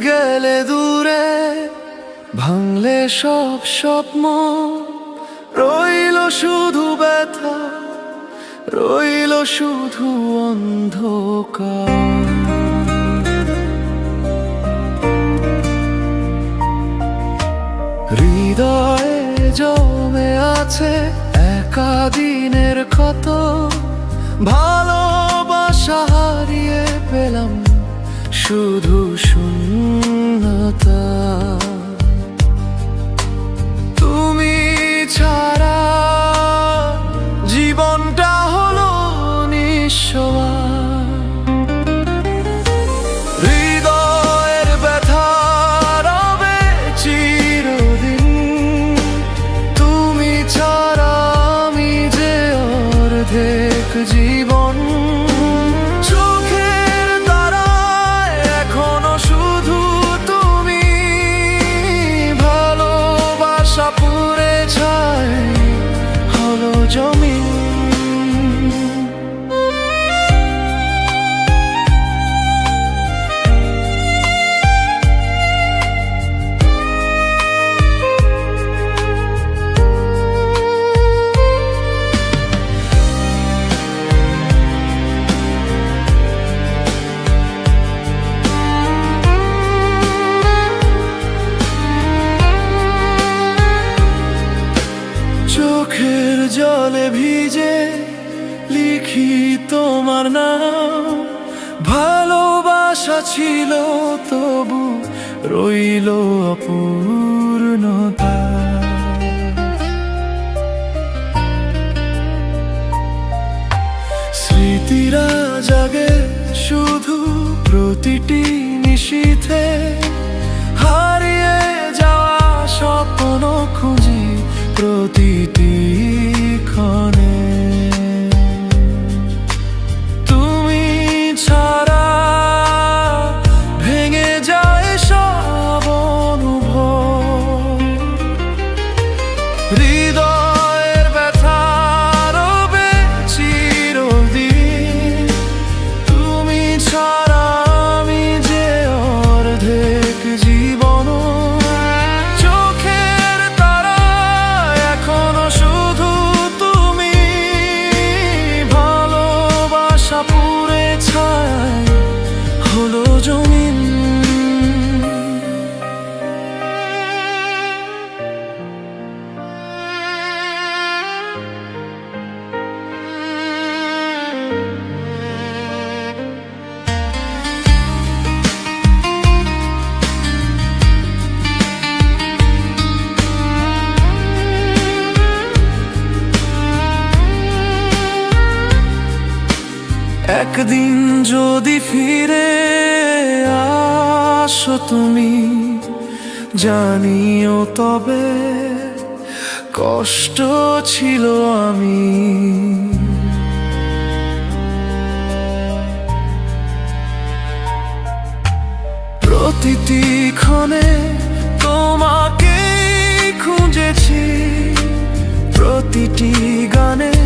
গেলে দূরে, ভাঙলে সব স্বপ্ন। রইল শুধু ব্যথা, রইল শুধু অন্ধকার। হৃদয়ে জমে আছে একা দিনের ক্ষত। ভালোবাসা হারিয়ে পেলাম শুধু জীবন লিখি তোমার নাম। ভালোবাসা ছিল, তবু রইল অপূর্ণতা। স্মৃতিরা জাগে শুধু প্রতিটি নিশীথে। হারিয়ে যাওয়া স্বপ্ন খুঁজি প্রতিটি একদিন যদি ফিরে আসো তুমি, জানিও তবে কষ্ট ছিল আমি। প্রতিটি ক্ষণে তোমাকে খুঁজেছি, প্রতিটি গানে